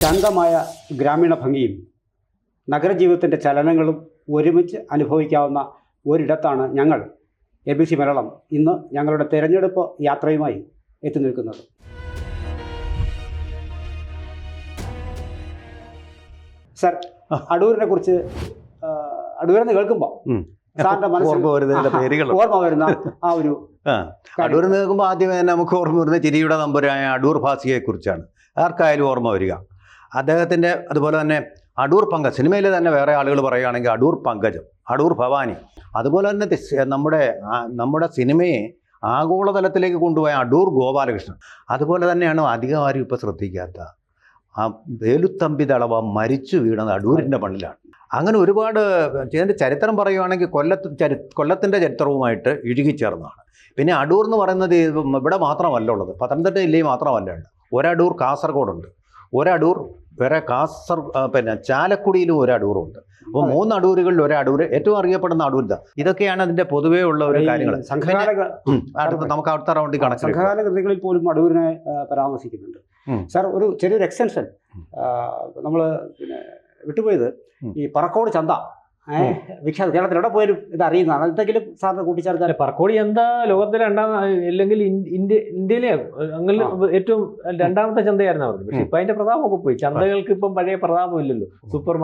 ശാന്തമായ ഗ്രാമീണ ഭംഗിയും നഗരജീവിതത്തിന്റെ ചലനങ്ങളും ഒരുമിച്ച് അനുഭവിക്കാവുന്ന ഒരിടത്താണ് ഞങ്ങൾ. എ ബി സി മലയാളം ഇന്ന് ഞങ്ങളുടെ തിരഞ്ഞെടുപ്പ് യാത്രയുമായി എത്തി നിൽക്കുന്നത്. സർ അടൂരിനെ കുറിച്ച് അടൂരെന്ന് കേൾക്കുമ്പോൾ. സാറിന്റെ മനസ്സിൽ ഓർമ്മ ആ, വരുന്ന ആ ഒരു അടൂർ നിൽക്കുമ്പോൾ ആദ്യമേ തന്നെ നമുക്ക് ഓർമ്മ വരുന്ന ചിരിയുടെ നമ്പുരായ അടൂർ ഭാസിയെ കുറിച്ചാണ് ആർക്കായാലും ഓർമ്മ വരിക. അദ്ദേഹത്തിന്റെ അതുപോലെ തന്നെ അടൂർ പങ്കജ് സിനിമയിൽ തന്നെ വേറെ ആളുകൾ പറയുകയാണെങ്കിൽ അടൂർ പങ്കജ് അടൂർ ഭവാനി അതുപോലെ തന്നെ നമ്മുടെ നമ്മുടെ സിനിമയെ ആഗോളതലത്തിലേക്ക് കൊണ്ടുപോയ അടൂർ ഗോപാലകൃഷ്ണൻ. അതുപോലെ തന്നെയാണ് അധികം ആരും ഇപ്പോൾ ശ്രദ്ധിക്കാത്ത ആ വേലുത്തമ്പി തളവ മരിച്ചു വീണത് അടൂരിന്റെ മണ്ണിലാണ്. അങ്ങനെ ഒരുപാട് ഇതിന്റെ ചരിത്രം പറയുകയാണെങ്കിൽ കൊല്ലത്ത് ചരി കൊല്ലത്തിന്റെ ചരിത്രവുമായിട്ട് ഇഴുകിച്ചേർന്നതാണ് പിന്നെ അടൂർ എന്ന് പറയുന്നത് ഇവിടെ മാത്രമല്ല ഉള്ളത്. പത്തനംതിട്ട ജില്ലയിൽ മാത്രമല്ല ഉണ്ട്. ഒരടൂർ കാസർഗോഡുണ്ട്. ഒരടൂർ വേറെ കാസർ പിന്നെ ചാലക്കുടിയിലും ഒരു അടൂറുണ്ട് അപ്പോൾ മൂന്ന് അടൂരുകളിൽ ഒരു അടൂർ ഏറ്റവും അറിയപ്പെടുന്ന അടൂർ ഇതാ ഇതൊക്കെയാണ് അതിന്റെ പൊതുവേ ഉള്ള ഒരു കാര്യങ്ങൾ. അടുത്ത നമുക്ക് അടുത്ത റൗണ്ടിൽ കണക്ക് സംഘകാല കൃതികളിൽ പോലും അടൂരിനെ പരാമർശിക്കുന്നുണ്ട്. സാർ ഒരു ചെറിയൊരു എക്സ്റ്റൻഷൻ. നമ്മൾ പിന്നെ വിട്ടുപോയത് ഈ പറക്കോട് ചന്ത. വിഖ്യാത പോയൊരു എവിടെ പോയാലും ഇത് അറിയുന്നതാണ്. എന്തെങ്കിലും സാറിന് കൂട്ടിച്ചേർക്കാൻ പറക്കോടി എന്താ ലോകത്തിലെ രണ്ടാം അല്ലെങ്കിൽ ഇന്ത്യ ഇന്ത്യയിലെ അങ്ങനെ ഏറ്റവും രണ്ടാമത്തെ ചന്തയായിരുന്നു അവർക്ക് പക്ഷെ. ഇപ്പൊ അതിന്റെ പ്രതാപമൊക്കെ പോയി. ചന്തകൾക്ക് ഇപ്പം പഴയ പ്രതാപം ഇല്ലല്ലോ സൂപ്പർ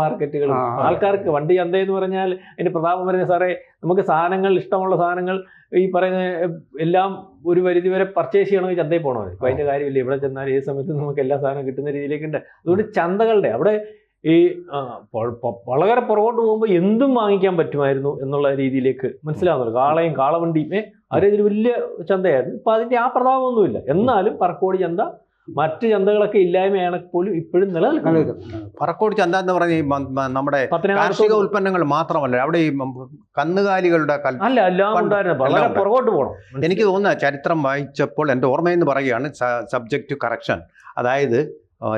ആ. ആൾക്കാർക്ക് വണ്ടി ചന്ത എന്ന് പറഞ്ഞാൽ അതിന്റെ പ്രതാപം വരുന്ന സാറേ നമുക്ക് സാധനങ്ങൾ ഇഷ്ടമുള്ള സാധനങ്ങൾ ഈ പറയുന്ന എല്ലാം ഒരു പരിധി വരെ പർച്ചേസ് ചെയ്യണമെങ്കിൽ ചന്തയിൽ പോകണമല്ലോ ഇപ്പൊ അതിന്റെ കാര്യമില്ല. ഇവിടെ ചെന്നാൽ ഏത് സമയത്തും നമുക്ക് എല്ലാ സാധനവും കിട്ടുന്ന രീതിയിലേക്കുണ്ട്. അതുകൊണ്ട് ചന്തകളുടെ അവിടെ ഈ വളരെ പുറകോട്ട് പോകുമ്പോൾ എന്തും വാങ്ങിക്കാൻ പറ്റുമായിരുന്നു എന്നുള്ള രീതിയിലേക്ക് മനസ്സിലാവുന്നുള്ളൂ കാളയും കാളവണ്ടിയും അവരതിൽ വലിയ ചന്തയായിരുന്നു. ഇപ്പൊ അതിന്റെ ആ പ്രതാപമൊന്നുമില്ല. എന്നാലും പറക്കോടി ചന്ത മറ്റ് ചന്തകളൊക്കെ ഇല്ലായ്മയാണ് പോലും ഇപ്പോഴും നിലനിൽക്കുന്നത്. പറക്കോട് ചന്ത എന്ന് പറഞ്ഞ നമ്മുടെ കാർഷിക ഉൽപ്പന്നങ്ങൾ മാത്രമല്ല അവിടെ ഈ കന്നുകാലികളുടെ അല്ല എല്ലാം ഉണ്ടായിരുന്നു. വളരെ. പുറകോട്ട് പോകണം എനിക്ക് തോന്നുന്ന ചരിത്രം വായിച്ചപ്പോൾ എന്റെ ഓർമ്മയെന്ന് പറയുകയാണ് സബ്ജക്റ്റ് കറക്ഷൻ അതായത്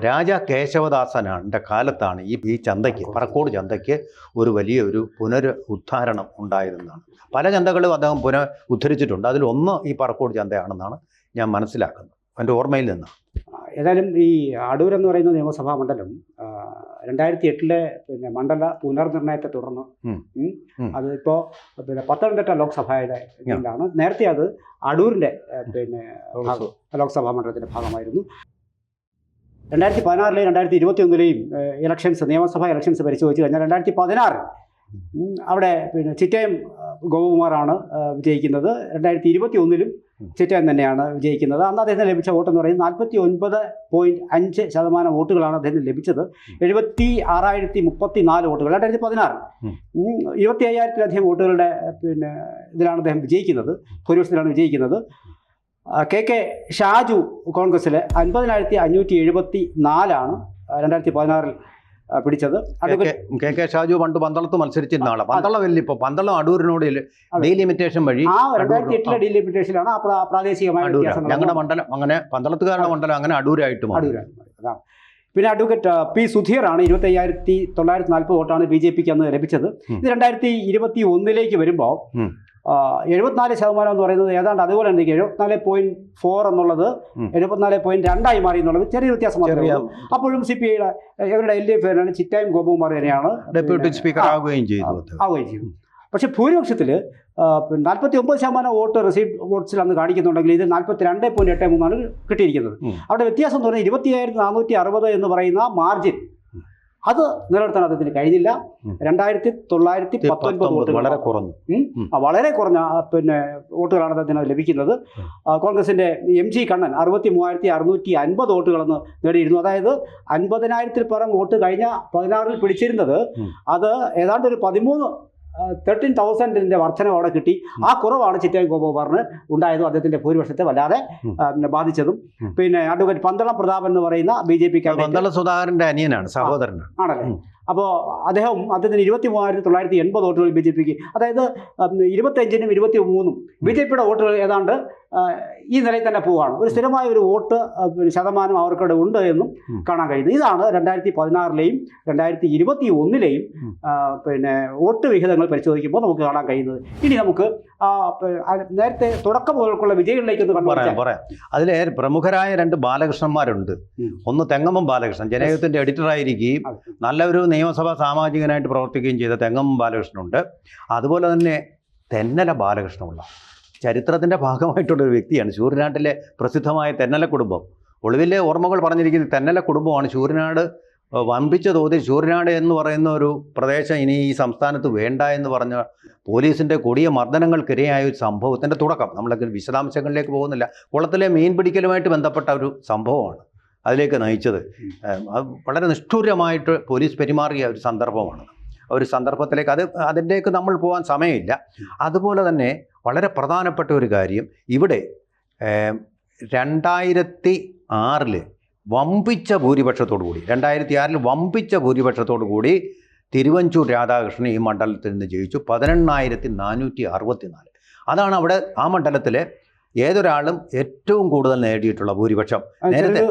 രാജ കേശവദാസനാണ് കാലത്താണ് ഈ ഈ ചന്തയ്ക്ക് പറക്കോട് ചന്തയ്ക്ക് ഒരു വലിയ ഒരു പുനർ ഉദ്ധാരണം ഉണ്ടായിരുന്നതാണ് പല ചന്തകളും അദ്ദേഹം പുനഃ ഉദ്ധരിച്ചിട്ടുണ്ട്. അതിലൊന്ന് ഈ പറക്കോട് ചന്തയാണെന്നാണ് ഞാൻ മനസ്സിലാക്കുന്നത്. എന്റെ ഓർമ്മയിൽ നിന്ന്. ഏതായാലും ഈ അടൂർ എന്ന് പറയുന്ന നിയമസഭാ മണ്ഡലം രണ്ടായിരത്തി എട്ടിലെ പിന്നെ മണ്ഡല പുനർനിർണയത്തെ തുടർന്ന്. അത് ഇപ്പോൾ പിന്നെ പത്തനംതിട്ട ലോക്സഭയുടെ ഇതിലാണ് നേരത്തെ അത് അടൂരിന്റെ പിന്നെ ലോക്സഭാ മണ്ഡലത്തിന്റെ ഭാഗമായിരുന്നു. രണ്ടായിരത്തി പതിനാറിലെയും രണ്ടായിരത്തി ഇരുപത്തി ഒന്നിലെയും ഇലക്ഷൻസ് നിയമസഭാ ഇലക്ഷൻസ് പരിശോധിച്ച് കഴിഞ്ഞാൽ രണ്ടായിരത്തി പതിനാറ് അവിടെ പിന്നെ ചിറ്റയം ഗോപകുമാറാണ് വിജയിക്കുന്നത്. രണ്ടായിരത്തി ഇരുപത്തി ഒന്നിലും ചിറ്റയം തന്നെയാണ് വിജയിക്കുന്നത്. അന്ന് അദ്ദേഹത്തിന് ലഭിച്ച വോട്ട് എന്ന് പറയുന്നത് നാൽപ്പത്തി ഒൻപത് പോയിന്റ് അഞ്ച് ശതമാനം വോട്ടുകളാണ് അദ്ദേഹത്തിന് ലഭിച്ചത്. എഴുപത്തി ആറായിരത്തി മുപ്പത്തി നാല് വോട്ടുകൾ രണ്ടായിരത്തി പതിനാറ്. ഇരുപത്തി അയ്യായിരത്തിലധികം വോട്ടുകളുടെ പിന്നെ ഇതിലാണ് അദ്ദേഹം വിജയിക്കുന്നത്. ഭൂരിപക്ഷത്തിലാണ് വിജയിക്കുന്നത്. കെ കെ ഷാജു കോൺഗ്രസ്സിൽ അൻപതിനായിരത്തി അഞ്ഞൂറ്റി എഴുപത്തി നാലാണ് രണ്ടായിരത്തി പതിനാറിൽ പിടിച്ചത് കെ കെ- ഷാജു പണ്ട് പന്തളത്ത് മത്സരിച്ചിരുന്ന ആളാണ് പന്തളം വലിയ ഇപ്പോൾ പന്തളം അടൂരിനോട് ഡീലിമിറ്റേഷൻ വഴി ആ രണ്ടായിരത്തി എട്ടിലെ പ്രാ- പ്രാദേശികമായ ഞങ്ങളുടെ മണ്ഡലം അങ്ങനെ പന്തളത്തുകാരുടെ മണ്ഡലം അങ്ങനെ അടൂരായിട്ട് മാറി. അടൂരാണ് അതാണ് പിന്നെ അഡ്വക്കേറ്റ് പി സുധീറാണ് ഇരുപത്തി അയ്യായിരത്തി തൊള്ളായിരത്തി നാൽപ്പത് വോട്ടാണ് ബി ജെ പിക്ക് അന്ന് ലഭിച്ചത്. ഇത് രണ്ടായിരത്തി ഇരുപത്തി ഒന്നിലേക്ക് വരുമ്പോൾ. എഴുപത്തിനാല് ശതമാനം എന്ന് പറയുന്നത് ഏതാണ്ട് അതുപോലെ തന്നെ എഴുപത്തിനാല് പോയിന്റ് ഫോർ എന്നുള്ളത്. എഴുപത്തിനാല് പോയിന്റ് രണ്ടായി മാറി എന്നുള്ളത് ചെറിയ വ്യത്യാസം മാത്രമേ ഉള്ളൂ. അപ്പോഴും സി പി ഐയുടെ ഇവരുടെ എൽ ഡി എഫ് ചിറ്റായും ഗോപകുമാർ തന്നെയാണ് ഡെപ്യൂട്ടി സ്പീക്കർ ആവുകയും ചെയ്തു. ആവുകയും ചെയ്തു പക്ഷേ ഭൂരിപക്ഷത്തിൽ നാൽപ്പത്തി ഒമ്പത് ശതമാനം വോട്ട് റിസീവ് വോട്ട്സിൽ അന്ന് കാണിക്കുന്നുണ്ടെങ്കിൽ ഇത് നാൽപ്പത്തി രണ്ട് പോയിന്റ് എട്ട് മൂന്നാണ് കിട്ടിയിരിക്കുന്നത് അവിടെ വ്യത്യാസം എന്ന് പറഞ്ഞാൽ ഇരുപത്തി നാനൂറ്റി അറുപത് എന്ന് പറയുന്ന മാർജിൻ. അത് നിലനിർത്താൻ അദ്ദേഹത്തിന് കഴിഞ്ഞില്ല. രണ്ടായിരത്തി തൊള്ളായിരത്തി പത്തൊൻപത് വോട്ടുകൾ വളരെ കുറഞ്ഞു. വളരെ കുറഞ്ഞ പിന്നെ വോട്ടുകളാണ് അദ്ദേഹത്തിന് ലഭിക്കുന്നത്. കോൺഗ്രസിന്റെ എം ജി കണ്ണൻ അറുപത്തി മൂവായിരത്തി അറുന്നൂറ്റി അൻപത് വോട്ടുകളെന്ന് നേടിയിരുന്നു. അതായത് അൻപതിനായിരത്തിൽ പരം വോട്ട് കഴിഞ്ഞ പതിനാറിൽ പിടിച്ചിരുന്നത് അത് ഏതാണ്ട് ഒരു പതിമൂന്ന് തേർട്ടീൻ തൗസൻഡിന്റെ വർധനം അവിടെ കിട്ടി. ആ കുറവാണ് ചിറ്റായി ഗോപകുമാറിന് ഉണ്ടായതും അദ്ദേഹത്തിന്റെ ഭൂരിപക്ഷത്തെ വല്ലാതെ ബാധിച്ചതും. പിന്നെ അഡ്വക്കേറ്റ് പന്തളം പ്രതാപൻ എന്ന് പറയുന്ന ബി ജെ പി പന്തള സുധാകരന്റെ അനിയനാണ് സഹോദരനാണ്. ആണല്ലേ? അപ്പോൾ അദ്ദേഹം അദ്ദേഹത്തിന് ഇരുപത്തി മൂവായിരത്തി തൊള്ളായിരത്തി എൺപത് വോട്ടുകൾ ബി ജെ പിക്ക് അതായത് ഇരുപത്തഞ്ചിനും ഇരുപത്തി മൂന്നും ബി ജെ പിയുടെ വോട്ടുകൾ ഏതാണ്ട് ഈ നിലയിൽ തന്നെ പോവുകയാണ് ഒരു സ്ഥിരമായ ഒരു വോട്ട് ശതമാനം അവർക്കിടെ ഉണ്ട് എന്നും കാണാൻ കഴിയുന്നു. ഇതാണ് രണ്ടായിരത്തി പതിനാറിലെയും രണ്ടായിരത്തി ഇരുപത്തി ഒന്നിലെയും പിന്നെ വോട്ട് വിഹിതങ്ങൾ പരിശോധിക്കുമ്പോൾ നമുക്ക് കാണാൻ കഴിയുന്നത്. ഇനി നമുക്ക് നേരത്തെ തുടക്കം മുതൽക്കുള്ള വിജയങ്ങളിലേക്ക് ഒന്ന് പറയാം പറയാം. അതിലെ പ്രമുഖരായ രണ്ട് ബാലകൃഷ്ണന്മാരുണ്ട്. ഒന്ന് തെങ്ങമ്മം ബാലകൃഷ്ണൻ ജനയുഗത്തിന്റെ എഡിറ്ററായിരിക്കുകയും. നല്ലൊരു നിയമസഭാ സാമാജികനായിട്ട് പ്രവർത്തിക്കുകയും ചെയ്ത തെങ്ങമ്മം ബാലകൃഷ്ണനുണ്ട്. അതുപോലെ തന്നെ തെന്നല ബാലകൃഷ്ണമുള്ള ചരിത്രത്തിന്റെ ഭാഗമായിട്ടുള്ളൊരു വ്യക്തിയാണ്. ശൂരനാട്ടിലെ പ്രസിദ്ധമായ തെന്നല കുടുംബം. ഒളിവിലെ ഓർമ്മകൾ പറഞ്ഞിരിക്കുന്ന തെന്നല കുടുംബമാണ്. ശൂരനാട് വമ്പിച്ച തോതിൽ ശൂരനാട് എന്ന് പറയുന്ന ഒരു പ്രദേശം ഇനി ഈ സംസ്ഥാനത്ത് വേണ്ട എന്ന് പറഞ്ഞ പോലീസിന്റെ കൊടിയ മർദ്ദനങ്ങൾക്കിരയായ ഒരു സംഭവത്തിന്റെ തുടക്കം. നമ്മളൊക്കെ വിശദാംശങ്ങളിലേക്ക് പോകുന്നില്ല. കുളത്തിലെ മീൻ പിടിക്കലുമായിട്ട് ബന്ധപ്പെട്ട ഒരു സംഭവമാണ് അതിലേക്ക് നയിച്ചത്. വളരെ നിഷ്ഠൂരമായിട്ട് പോലീസ് പെരുമാറിയ ഒരു സന്ദർഭമാണ്. ഒരു സന്ദർഭത്തിലേക്ക് അത് അതിന്റെയൊക്കെ നമ്മൾ പോകാൻ സമയമില്ല. അതുപോലെ തന്നെ വളരെ പ്രധാനപ്പെട്ട ഒരു കാര്യം. ഇവിടെ രണ്ടായിരത്തി ആറിൽ വമ്പിച്ച ഭൂരിപക്ഷത്തോടു കൂടി രണ്ടായിരത്തി ആറിൽ വമ്പിച്ച ഭൂരിപക്ഷത്തോടു കൂടി തിരുവഞ്ചൂർ രാധാകൃഷ്ണൻ ഈ മണ്ഡലത്തിൽ നിന്ന് ജയിച്ചു. പതിനെണ്ണായിരത്തി നാനൂറ്റി അറുപത്തിനാല്. അതാണ് അവിടെ ആ മണ്ഡലത്തിലെ ഏതൊരാളും ഏറ്റവും കൂടുതൽ നേടിയിട്ടുള്ള ഭൂരിപക്ഷം. നേരത്തെ-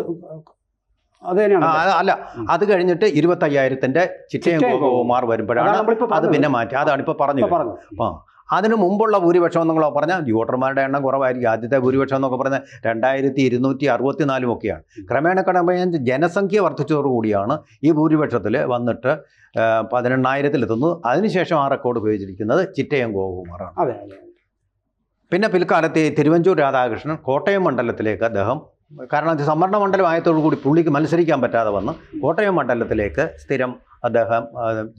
അല്ല അത് കഴിഞ്ഞിട്ട് ഇരുപത്തയ്യായിരത്തിന്റെ ചിറ്റയം ഗോപകുമാർ വരുമ്പോഴാണ് അത് പിന്നെ മാറ്റി. അതാണ് ഇപ്പൊ പറഞ്ഞു ആ അതിന് മുമ്പുള്ള ഭൂരിപക്ഷം എന്നൊക്കെ പറഞ്ഞാൽ വോട്ടർമാരുടെ എണ്ണം കുറവായിരിക്കും. ആദ്യത്തെ ഭൂരിപക്ഷം എന്നൊക്കെ പറഞ്ഞാൽ രണ്ടായിരത്തി ഇരുന്നൂറ്റി അറുപത്തിനാലും ഒക്കെയാണ്. ക്രമേണ കടമ്പ ജനസംഖ്യ വർദ്ധിച്ചതോടുകൂടിയാണ് ഈ ഭൂരിപക്ഷത്തിൽ വന്നിട്ട് പതിനെണ്ണായിരത്തിലെത്തുന്നു. അതിനുശേഷം ആ റെക്കോർഡ് ഉപയോഗിച്ചിരിക്കുന്നത് ചിറ്റയം ഗോകുമാറാണ്. അതെ അതെ. പിന്നെ പിൽക്കാലത്ത് തിരുവഞ്ചൂർ രാധാകൃഷ്ണൻ കോട്ടയം മണ്ഡലത്തിലേക്ക് അദ്ദേഹം കാരണം സംവരണ മണ്ഡലം ആയതോടു കൂടി പുള്ളിക്ക് മത്സരിക്കാൻ പറ്റാതെ വന്ന് കോട്ടയം മണ്ഡലത്തിലേക്ക് സ്ഥിരം അദ്ദേഹം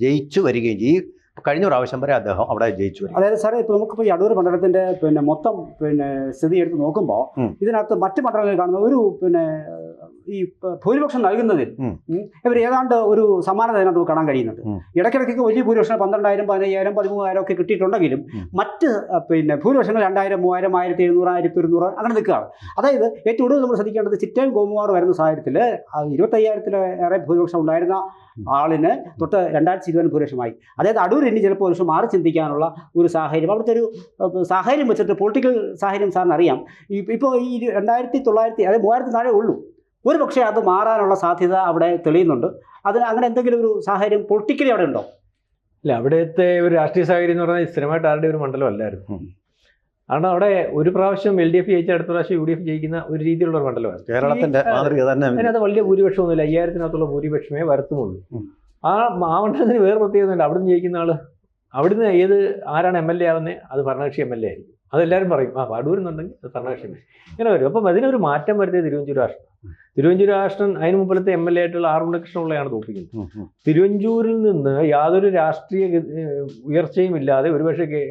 ജയിച്ചു വരികയും ചെയ്യും. കഴിഞ്ഞ പ്രാവശ്യം വരെ അദ്ദേഹം അവിടെ ജയിച്ചു വരും അതായത് സാറേ ഇപ്പോൾ നമുക്കിപ്പോൾ ഈ അടൂർ മണ്ഡലത്തിന്റെ പിന്നെ മൊത്തം പിന്നെ സ്ഥിതി എടുത്ത് നോക്കുമ്പോൾ ഇതിനകത്ത് മറ്റു മണ്ഡലങ്ങളിൽ കാണുന്ന ഒരു പിന്നെ ഈ ഭൂരിപക്ഷം നൽകുന്നതിൽ ഇവർ ഏതാണ്ട് ഒരു സമാനത അതിനകത്ത് കാണാൻ കഴിയുന്നുണ്ട്. ഇടയ്ക്കിടയ്ക്ക് വലിയ ഭൂരിപക്ഷം പന്ത്രണ്ടായിരം പതിനയ്യായിരം പതിമൂവായിരം ഒക്കെ കിട്ടിയിട്ടുണ്ടെങ്കിലും. മറ്റ് പിന്നെ ഭൂരിപക്ഷങ്ങൾ രണ്ടായിരം മൂവായിരം ആയിരത്തി എഴുന്നൂറ് ആയിരത്തി ഒരുന്നൂറ് അങ്ങനെ നിൽക്കുകയാണ്. അതായത് ഏറ്റവും കൂടുതൽ നമ്മൾ ശ്രദ്ധിക്കേണ്ടത് ചിറ്റയും ഗോമുമാർ വരുന്ന സാഹചര്യത്തിൽ ഇരുപത്തയ്യായിരത്തിലേറെ ഭൂരിപക്ഷം ഉണ്ടായിരുന്ന ആളിന് തൊട്ട് രണ്ടായിരത്തി ഇരുപതിന് ഭൂരിപക്ഷമായി. അതായത് അടൂർ ഇനി ചിലപ്പോൾ ഒരു മാറി ചിന്തിക്കാനുള്ള ഒരു സാഹചര്യം. അവിടുത്തെ ഒരു സാഹചര്യം വെച്ചിട്ട് പൊളിറ്റിക്കൽ സാഹചര്യം സാറിന് അറിയാം. ഇപ്പോൾ ഈ രണ്ടായിരത്തി തൊള്ളായിരത്തി അതായത് മൂവായിരത്തി താഴെ ഉള്ളൂ. ഒരു പക്ഷേ അത് മാറാനുള്ള സാധ്യത അവിടെ തെളിയുന്നുണ്ട്. അതിന് അങ്ങനെ എന്തെങ്കിലും ഒരു സാഹചര്യം പൊളിറ്റിക്കലി അവിടെ ഉണ്ടോ? അല്ല അവിടുത്തെ ഒരു രാഷ്ട്രീയ സാഹചര്യം എന്ന് പറഞ്ഞാൽ സ്ഥിരമായിട്ട് ആരുടെ ഒരു മണ്ഡലം അല്ലായിരുന്നു. കാരണം അവിടെ ഒരു പ്രാവശ്യം എൽ ഡി എഫ് ജയിച്ച അടുത്ത പ്രാവശ്യം യു ഡി എഫ് ജയിക്കുന്ന ഒരു രീതിയിലുള്ള ഒരു മണ്ഡലമാണ് കേരളത്തിന്റെ മാതൃക തന്നെ അതിനകത്ത് വലിയ ഭൂരിപക്ഷമൊന്നുമില്ല. അയ്യായിരത്തിനകത്തുള്ള ഭൂരിപക്ഷമേ വരത്തുമുള്ളൂ. ആ ആ മണ്ഡലത്തിന് വേറെ പ്രത്യേകത അവിടുന്ന് ജയിക്കുന്ന ആൾ അവിടുന്ന് ഏത് ആരാണ് എം എൽ എ ആവുന്നത് അത് ഭരണകക്ഷി എം എൽ എ ആയിരിക്കും. അതെല്ലാവരും പറയും ആ പാടൂരുന്നുണ്ടെങ്കിൽ അത് ഭരണകക്ഷി ഇങ്ങനെ വരും. അപ്പം അതിനൊരു മാറ്റം വരുത്തിയത് തിരുവഞ്ചൂർ ആഷ്ടൻ തിരുവഞ്ചൂർ രാഷ്ട്രൻ അതിന് മുമ്പിലത്തെ എം എൽ എ ആയിട്ടുള്ള ആറുമുണ്ടകൃഷ്ണപിള്ളയാണ് തോപ്പിക്കുന്നത് ഉം, ഉം. തിരുവഞ്ചൂരിൽ നിന്ന് യാതൊരു രാഷ്ട്രീയ ഉയർച്ചയും ഇല്ലാതെ ഒരുപക്ഷെ അതികായകനായിട്ട്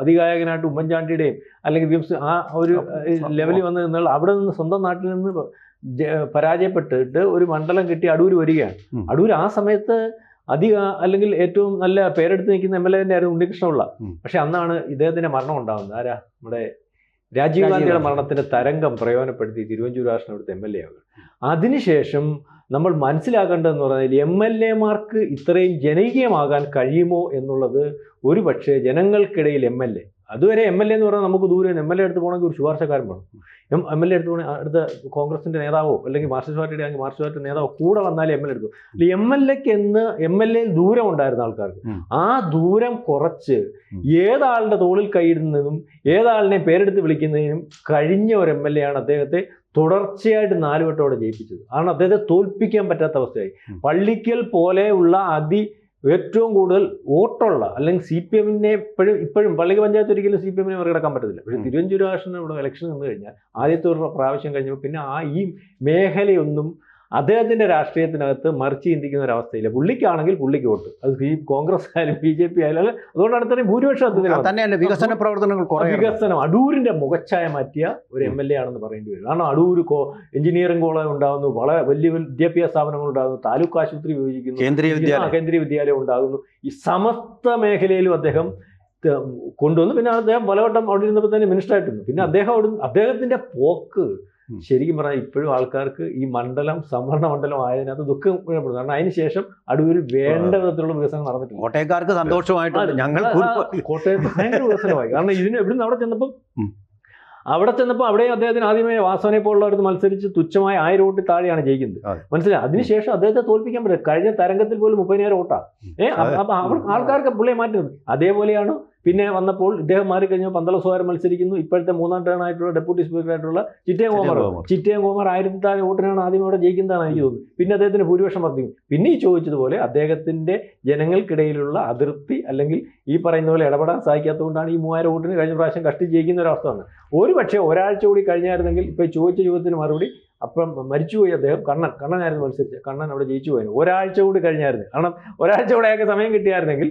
അധികായകനായിട്ട് ഉമ്മൻചാണ്ടിയുടെയും അല്ലെങ്കിൽ വിംസ് ആ ഒരു ലെവലിൽ വന്ന് നിന്നുള്ള അവിടെ നിന്ന് സ്വന്തം നാട്ടിൽ നിന്ന് പരാജയപ്പെട്ടിട്ട് ഒരു മണ്ഡലം കിട്ടി അടൂർ വരികയാണ്. അടൂർ ആ സമയത്ത് അധിക അല്ലെങ്കിൽ ഏറ്റവും നല്ല പേരെടുത്ത് നിൽക്കുന്ന എം എൽ എ ആയിരുന്നു ഉണ്ണികൃഷ്ണപിള്ള. പക്ഷെ അന്നാണ് ഇദ്ദേഹത്തിന്റെ മരണം ഉണ്ടാകുന്നത്. ആരാ? നമ്മുടെ രാജീവ് ഗാന്ധിയുടെ മരണത്തിന്റെ തരംഗം പ്രയോജനപ്പെടുത്തി തിരുവഞ്ചൂർ രാഷ്ട്രം എടുത്ത് എം എൽ എ ആവുക അതിനുശേഷം നമ്മൾ മനസ്സിലാക്കേണ്ടതെന്ന് പറഞ്ഞാൽ എം എൽ എമാർക്ക് ഇത്രയും ജനകീയമാകാൻ കഴിയുമോ എന്നുള്ളത് ഒരു പക്ഷേ ജനങ്ങൾക്കിടയിൽ എം എൽ എ അതുവരെ എം എൽ എ എന്ന് പറഞ്ഞാൽ നമുക്ക് ദൂരെ എം എൽ എ എടുത്ത് പോകണമെങ്കിൽ ഒരു ശുപാർശക്കാരൻ വേണം. എം എം എൽ എ എടുത്ത് പോകണമെങ്കിൽ അടുത്ത കോൺഗ്രസിന്റെ നേതാവോ അല്ലെങ്കിൽ മാർക്സിസ്റ്റ് പാർട്ടിയുടെ ആണെങ്കിൽ മാർക്സിസ്റ്റ് പാർട്ടി നേതാവോ കൂടെ വന്നാലേ എം എൽ എ എടുക്കും. എം എൽ എക്ക് എന്ന് എം എൽ എയിൽ ദൂരം ഉണ്ടായിരുന്ന ആൾക്കാർക്ക് ആ ദൂരം കുറച്ച്. ഏതാളുടെ തോളിൽ കൈയിടുന്നതും ഏതാളിനെ പേരെടുത്ത് വിളിക്കുന്നതിനും കഴിഞ്ഞ ഒരു എം എൽ എ ആണ് അദ്ദേഹത്തെ തുടർച്ചയായിട്ട് നാലുവട്ടോടെ ജയിപ്പിച്ചത്. കാരണം അദ്ദേഹത്തെ തോൽപ്പിക്കാൻ പറ്റാത്ത അവസ്ഥയായി. പള്ളിക്കൽ പോലെയുള്ള അതി ഏറ്റവും കൂടുതൽ വോട്ടുള്ള അല്ലെങ്കിൽ സി പി എമ്മിനെ ഇപ്പോഴും ഇപ്പോഴും പള്ളിക്ക് പഞ്ചായത്ത് ഒരിക്കലും സി പി എമ്മിനെ മറികടക്കാൻ പറ്റത്തില്ല. പക്ഷേ രാഷ്ട്രന് ഇവിടെ ഇലക്ഷൻ നിന്ന് കഴിഞ്ഞാൽ ആദ്യത്തെ ഒരു പ്രാവശ്യം കഴിഞ്ഞപ്പോൾ പിന്നെ ആ ഈ മേഖലയൊന്നും അദ്ദേഹത്തിന്റെ രാഷ്ട്രീയത്തിനകത്ത് മറിച്ച് ചിന്തിക്കുന്ന ഒരു അവസ്ഥയില്ല. പുള്ളിക്കാണെങ്കിൽ പുള്ളിക്ക് വോട്ട്. അത് ഈ കോൺഗ്രസ് ആയാലും ബി ജെ പി ആയാലും അതുകൊണ്ടാണ് ഇത്രയും ഭൂരിപക്ഷം തന്നെയല്ല വികസന പ്രവർത്തനങ്ങൾ വികസനം അടൂരിന്റെ മുഖച്ഛായ മാറ്റിയ ഒരു എം എൽ എ ആണെന്ന് പറയേണ്ടി വരും. കാരണം അടൂർ കോ എഞ്ചിനീയറിംഗ് കോളേജ് ഉണ്ടാകുന്നു വളരെ വലിയ വിദ്യാഭ്യാസ സ്ഥാപനങ്ങൾ ഉണ്ടാകുന്നു താലൂക്ക് ആശുപത്രി വിഭജിക്കുന്നു കേന്ദ്രീയ വിദ്യാലയം. കേന്ദ്രീയ വിദ്യാലയം ഉണ്ടാകുന്നു. ഈ സമസ്ത മേഖലയിലും അദ്ദേഹം കൊണ്ടുവന്നു. പിന്നെ അദ്ദേഹം പലവട്ടം അവിടെ ഇരുന്നപ്പോൾ തന്നെ മിനിസ്റ്റർ ആയിട്ടുണ്ട് പിന്നെ അദ്ദേഹം അവിടുന്ന് അദ്ദേഹത്തിന്റെ പോക്ക്. ശരിക്കും പറഞ്ഞാൽ ഇപ്പോഴും ആൾക്കാർക്ക് ഈ മണ്ഡലം സംവരണ മണ്ഡലം ആയതിനകത്ത് ദുഃഖം രൂപപ്പെടുന്നു കാരണം അതിനുശേഷം അടൂര് വേണ്ട വിധത്തിലുള്ള വികസനം നടന്നിട്ടില്ല. കോട്ടയക്കാർക്ക് സന്തോഷമായിട്ടുണ്ട് ഞങ്ങൾ കോട്ടയത്ത് ഭയങ്കര വികസനമായി. കാരണം ഇതിന് ഇവിടുന്ന് അവിടെ ചെന്നപ്പം. അവിടെ ചെന്നപ്പോൾ അവിടെ അദ്ദേഹത്തിന് ആദ്യമേ വാസവനെ പോലുള്ളവർക്ക് മത്സരിച്ച് തുച്ഛമായ ആയിരം വോട്ട് താഴെയാണ് ജയിക്കുന്നത്. മനസ്സിലായി? അതിനുശേഷം അദ്ദേഹത്തെ തോൽപ്പിക്കാൻ പറ്റില്ല. കഴിഞ്ഞ തരംഗത്തിൽ പോലും മുപ്പതിനായിരം വോട്ടാണ് ഏഹ് അപ്പൊ ആൾക്കാർക്ക് പുള്ളിയെ മാറ്റുന്നത് അതേപോലെയാണ് പിന്നെ വന്നപ്പോൾ ഇദ്ദേഹം മാറിക്കഴിഞ്ഞാൽ പന്തള സുഹാരം മത്സരിക്കുന്നു. ഇപ്പോഴത്തെ മൂന്നാം ടേൺ ആയിട്ടുള്ള ഡെപ്യൂട്ടി സ്പീക്കർ ആയിട്ടുള്ള ചിറ്റയം കോമർ. ചിറ്റയം കോമർ ആയിരത്തി താഴെ വോട്ടിനാണ് ആദ്യം അവിടെ ജയിക്കുന്നതാണ് എനിക്ക് തോന്നുന്നത്. പിന്നെ അദ്ദേഹത്തിന് ഭൂരിപക്ഷം വർദ്ധിക്കും. പിന്നെ ഈ ചോദിച്ചതുപോലെ അദ്ദേഹത്തിന്റെ ജനങ്ങൾക്കിടയിലുള്ള അതിർത്തി അല്ലെങ്കിൽ ഈ പറയുന്ന പോലെ ഇടപെടാൻ സാധിക്കാത്തതുകൊണ്ടാണ് ഈ മൂവായിരം വോട്ടിന് കഴിഞ്ഞ പ്രാവശ്യം കഷ്ടി ജയിക്കുന്ന ഒരു അവസ്ഥ വന്നത്. ഒരു പക്ഷേ ഒരാഴ്ച കൂടി കഴിഞ്ഞായിരുന്നെങ്കിൽ ഇപ്പൊ ഈ ചോദിച്ച ചോദ്യത്തിന് മറുപടി അപ്പം മരിച്ചുപോയി അദ്ദേഹം. കണ്ണൻ കണ്ണനായിരുന്നു മത്സരിച്ച് കണ്ണൻ അവിടെ ജയിച്ചു പോയിരുന്നു ഒരാഴ്ച കൂടി കഴിഞ്ഞായിരുന്നു. കാരണം ഒരാഴ്ച കൂടെ അയാൾക്ക് സമയം കിട്ടിയായിരുന്നെങ്കിൽ.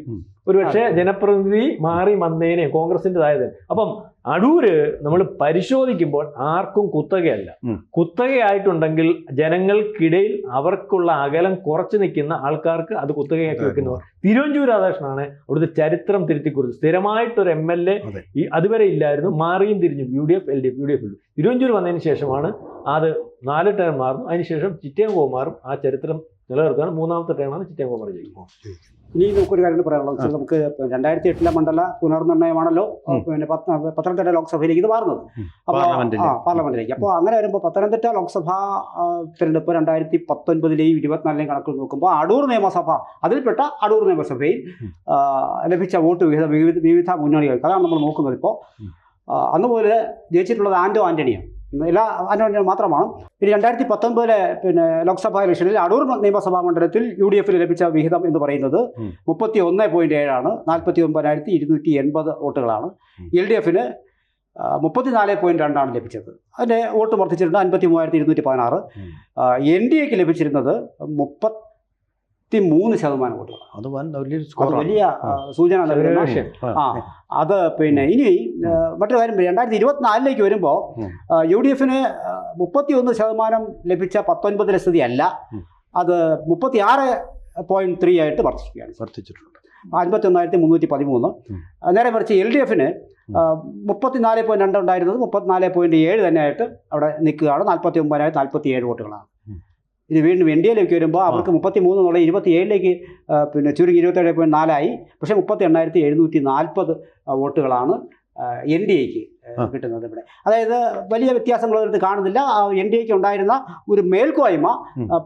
ഒരുപക്ഷെ ജനപ്രതിനിധി മാറി വന്നേനെ കോൺഗ്രസിന്റെതായത് അപ്പം അടൂര് നമ്മൾ പരിശോധിക്കുമ്പോൾ ആർക്കും കുത്തകയല്ല. കുത്തകയായിട്ടുണ്ടെങ്കിൽ ജനങ്ങൾക്കിടയിൽ അവർക്കുള്ള അകലം കുറച്ച് നിൽക്കുന്ന ആൾക്കാർക്ക് അത് കുത്തകയാക്കി വെക്കുന്നവർ തിരുവഞ്ചൂർ രാധാകൃഷ്ണനാണ് അവിടുത്തെ ചരിത്രം തിരുത്തിക്കുറിച്ച് സ്ഥിരമായിട്ടൊരു എം എൽ എ ഈ അതുവരെ ഇല്ലായിരുന്നു. മാറിയും തിരിഞ്ഞു. U D F L D F U D F Thiruvanchoor വന്നതിന് ശേഷമാണ് അത് നാല് ടേം മാറും. അതിനുശേഷം ചിറ്റേം കോമാറും ആ ചരിത്രം നിലനിർത്തുകയാണ്. മൂന്നാമത്തെ ടേമാണ് ചിറ്റേം കോമാർ ജയിക്കും ഇനി നമുക്കൊരു കാര്യം പറയാനുള്ളത്. വെച്ചാൽ നമുക്ക് രണ്ടായിരത്തി എട്ടിലെ മണ്ഡല പുനർനിർണയമാണല്ലോ. ഉം. പിന്നെ പത്ത- പത്തനംതിട്ട ലോക്സഭയിലേക്ക് ഇത് മാറുന്നത്. അപ്പോൾ പാർലമെന്റിലേക്ക്. അപ്പോൾ അങ്ങനെ വരുമ്പോൾ പത്തനംതിട്ട ലോക്സഭാ തിരഞ്ഞെടുപ്പ് രണ്ടായിരത്തി പത്തൊൻപതിലെയും ഇരുപത്തിനാലിലെയും കണക്ക് നോക്കുമ്പോൾ അടൂർ നിയമസഭ അതിൽപ്പെട്ട അടൂർ നിയമസഭയിൽ ലഭിച്ച വോട്ട് വിഹിത വിവിധ വിവിധ മുന്നണികൾക്ക്. അതാണ് നമ്മൾ നോക്കുന്നത് ഇപ്പോൾ അന്നുപോലെ അന്ന് ജയിച്ചിട്ടുള്ളത് ആൻഡോ ആന്റണിയാണ്. എല്ലാ ആന്റോ മാത്രമാണ്. ഇനി രണ്ടായിരത്തി പത്തൊൻപതിലെ പിന്നെ ലോക്സഭാ ഇലക്ഷനിൽ അടൂർ നിയമസഭാ മണ്ഡലത്തിൽ യു ഡി എഫിൽ ലഭിച്ച വിഹിതം എന്ന് പറയുന്നത്. മുപ്പത്തി ഒന്ന് പോയിന്റ് ഏഴാണ്. നാൽപ്പത്തി ഒമ്പതിനായിരത്തി ഇരുന്നൂറ്റി എൺപത് വോട്ടുകളാണ്. എൽ ഡി എഫിന് മുപ്പത്തിനാല് പോയിന്റ് രണ്ടാണ് ലഭിച്ചത്. അതിന്റെ വോട്ട് വർദ്ധിച്ചിരുന്നത് അൻപത്തി മൂവായിരത്തി ഇരുന്നൂറ്റി പതിനാറ് എൻ ഡി എക്ക് ലഭിച്ചിരുന്നത് മുപ്പത്തി മൂന്ന് ശതമാനം വോട്ടുകൾ അത് വൻ വലിയൊരു അത് വലിയ സൂചന നൽകുന്ന വിഷയം. ആ അത് പിന്നെ ഇനി മറ്റൊരു കാര്യം രണ്ടായിരത്തി ഇരുപത്തിനാലിലേക്ക് വരുമ്പോൾ. യു ഡി എഫിന് മുപ്പത്തി ഒന്ന് ശതമാനം ലഭിച്ച പത്തൊൻപതിലെ സ്ഥിതി അല്ല. അത് മുപ്പത്തി ആറ് പോയിന്റ് ത്രീ ആയിട്ട് വർദ്ധിക്കുകയാണ് വർദ്ധിച്ചിട്ടുണ്ട്. അൻപത്തി ഒന്നായിരത്തി മുന്നൂറ്റി പതിമൂന്ന് നേരെ മറിച്ച് എൽ ഡി എഫിന് മുപ്പത്തിനാല് പോയിന്റ് രണ്ട് ഉണ്ടായിരുന്നത് മുപ്പത്തിനാല് പോയിന്റ് ഏഴ് തന്നെയായിട്ട് അവിടെ നിൽക്കുകയാണ്. നാൽപ്പത്തി ഒമ്പതിനായിരത്തി നാൽപ്പത്തി ഏഴ് വോട്ടുകളാണ്. ഇത് വീണ്ടും എൻ ഡി എയിലേക്ക് വരുമ്പോൾ അവർക്ക് മുപ്പത്തി മൂന്ന് എന്നുള്ള ഇരുപത്തി ഏഴിലേക്ക് പിന്നെ ചുരുങ്ങി ഇരുപത്തേഴ് പോയിന്റ് നാലായി. പക്ഷേ മുപ്പത്തി എണ്ണായിരത്തി എഴുന്നൂറ്റി നാൽപ്പത് വോട്ടുകളാണ് എൻ ഡി എക്ക് കിട്ടുന്നത് ഇവിടെ. അതായത് വലിയ വ്യത്യാസങ്ങൾ അതിനകത്ത് കാണുന്നില്ല. എൻ ഡി എക്ക് ഉണ്ടായിരുന്ന ഒരു മേൽക്കോയ്മ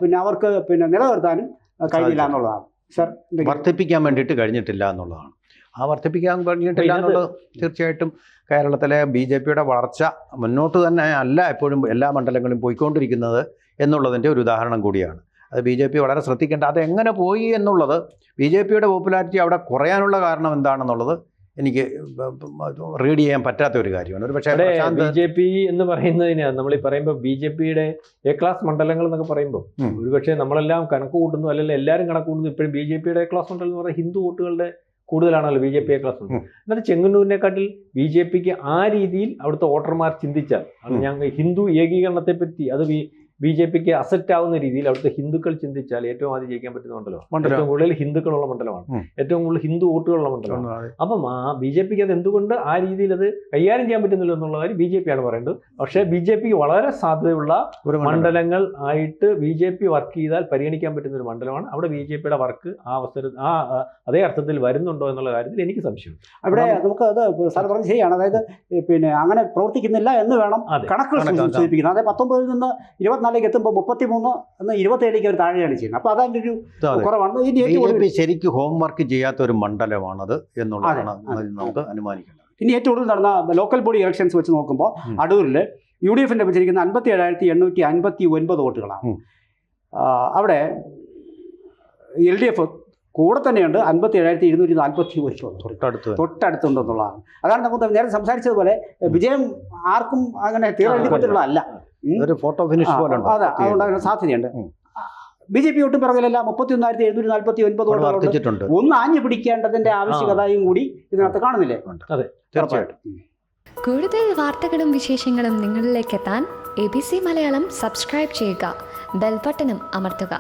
പിന്നെ അവർക്ക് പിന്നെ നിലനിർത്താനും കഴിഞ്ഞില്ല എന്നുള്ളതാണ്. സർ? വർദ്ധിപ്പിക്കാൻ വേണ്ടിയിട്ട് കഴിഞ്ഞിട്ടില്ല എന്നുള്ളതാണ്. ആ വർദ്ധിപ്പിക്കാൻ കഴിഞ്ഞിട്ടില്ല എന്നുള്ളത് തീർച്ചയായിട്ടും കേരളത്തിലെ ബി ജെ പിയുടെ വളർച്ച മുന്നോട്ട് തന്നെ അല്ല എപ്പോഴും എല്ലാ മണ്ഡലങ്ങളിലും പോയിക്കൊണ്ടിരിക്കുന്നത്. എന്നുള്ളതിന്റെ ഒരു ഉദാഹരണം കൂടിയാണ്. അത് ബി ജെ പി വളരെ ശ്രദ്ധിക്കേണ്ട. അത് എങ്ങനെ പോയി എന്നുള്ളത് ബി ജെ പിയുടെ പോപ്പുലാരിറ്റി അവിടെ കുറയാനുള്ള കാരണം എന്താണെന്നുള്ളത് എനിക്ക് റീഡ് ചെയ്യാൻ പറ്റാത്ത ഒരു കാര്യമാണ്. ഒരു പക്ഷേ ബി ജെ പി എന്ന് പറയുന്നതിന് നമ്മൾ ഈ പറയുമ്പോൾ ബി ജെ പിയുടെ എ ക്ലാസ് മണ്ഡലങ്ങൾ എന്നൊക്കെ പറയുമ്പോൾ ഒരു ഒരുപക്ഷെ നമ്മളെല്ലാം കണക്ക് കൂട്ടുന്നു അല്ലെങ്കിൽ എല്ലാവരും കണക്ക് കൂട്ടുന്നു. ഇപ്പോഴും ബി ജെ പിയുടെ എ ക്ലാസ് മണ്ഡലം എന്ന് പറയുന്നത് ഹിന്ദു വോട്ടുകളുടെ കൂടുതലാണല്ലോ B J P A class മണ്ഡലം. എന്നാൽ ചെങ്ങന്നൂരിനെക്കാട്ടിൽ ബി ജെ പിക്ക് ആ രീതിയിൽ അവിടുത്തെ വോട്ടർമാർ ചിന്തിച്ചാൽ അത് ഞങ്ങൾ ഹിന്ദു ഏകീകരണത്തെ പറ്റി അത് ബി ജെ പിക്ക് അസറ്റ് ആവുന്ന രീതിയിൽ അവിടുത്തെ ഹിന്ദുക്കൾ ചിന്തിച്ചാൽ ഏറ്റവും ആദ്യം ജയിക്കാൻ പറ്റുന്ന മണ്ഡലമാണ് മണ്ഡലം. ഏറ്റവും കൂടുതൽ ഹിന്ദുക്കളുള്ള മണ്ഡലമാണ്. ഏറ്റവും കൂടുതൽ ഹിന്ദു വോട്ടുകളുള്ള മണ്ഡലമാണ്. അപ്പം ആ ബി ജെ പിക്ക് അത് എന്തുകൊണ്ട് ആ രീതിയിൽ അത് കൈകാര്യം ചെയ്യാൻ പറ്റുന്നില്ല എന്നുള്ള കാര്യം ബി ജെ പി ആണ് പറയുന്നത് പക്ഷേ ബി ജെ പിക്ക് വളരെ സാധ്യതയുള്ള ഒരു മണ്ഡലങ്ങൾ ആയിട്ട് ബി ജെ പി വർക്ക് ചെയ്താൽ പരിഗണിക്കാൻ പറ്റുന്ന ഒരു മണ്ഡലമാണ്. അവിടെ ബി ജെ പിയുടെ വർക്ക് ആ അവസര ആ അതേ അർത്ഥത്തിൽ വരുന്നുണ്ടോ എന്നുള്ള കാര്യത്തിൽ എനിക്ക് സംശയം അവിടെ നമുക്ക് അത് സാർ പറഞ്ഞ ശരിയാണ്. അതായത് പിന്നെ അങ്ങനെ പ്രവർത്തിക്കുന്നില്ല എന്ന് വേണം അതെ. കണക്കുകൾ. സൂചിപ്പിക്കുന്നത്. അതായത് പത്തൊമ്പതിൽ നിന്ന് ഇരുപത്തിനാലിലേക്ക് എത്തുമ്പോൾ മുപ്പത്തി മൂന്ന് എന്ന് ഇരുപത്തേഴിലേക്ക് അവർ താഴെയാണ് ചെയ്യുന്നത് അപ്പോൾ അതിന്റെ ഒരു. കുറവാണ് ശരിക്കും ഹോംവർക്ക് ചെയ്യാത്ത ഒരു മണ്ഡലമാണത് എന്നുള്ളതാണ്. നമുക്ക് അനുമാനിക്കേണ്ടത് ഇനി ഏറ്റവും കൂടുതൽ നടന്ന ലോക്കൽ ബോഡി ഇലക്ഷൻസ് വെച്ച് നോക്കുമ്പോൾ. അടൂരിൽ യു ഡി എഫിന്റെ വെച്ചിരിക്കുന്ന അൻപത്തി ഏഴായിരത്തി എണ്ണൂറ്റി അൻപത്തി ഒൻപത് വോട്ടുകളാണ് അവിടെ എൽ ഡി എഫ് കൂടെ തന്നെയുണ്ട് അൻപത്തി ഏഴായിരത്തി ഇരുന്നൂറ്റി നാൽപ്പത്തി ഒൻപത് തൊട്ടടുത്ത്. തൊട്ടടുത്തുണ്ടെന്നുള്ളതാണ് അതാണ് നമുക്ക് നേരത്തെ സംസാരിച്ചതുപോലെ വിജയം ആർക്കും അങ്ങനെ തീരെ ഉം. ഒരു ഫോട്ടോ ഫിനിഷ് പോലെ ഉണ്ട് അതെ സാധ്യതയുണ്ട്. ബി ജെ പി ഒട്ടും പിറകിലല്ല മുപ്പത്തി ഒന്നായിരത്തി എഴുന്നൂറ്റി നാൽപ്പത്തി ഒൻപത് ഒന്ന് ആഞ്ഞു പിടിക്കേണ്ടതിന്റെ ആവശ്യകതയും കൂടി ഇതിനകത്ത് കാണുന്നില്ലേ? തീർച്ചയായിട്ടും. കൂടുതൽ വാർത്തകളും വിശേഷങ്ങളും നിങ്ങളിലേക്ക് എത്താൻ A B C Malayalam subscribe ചെയ്യുക. ബെൽബട്ടനും അമർത്തുക.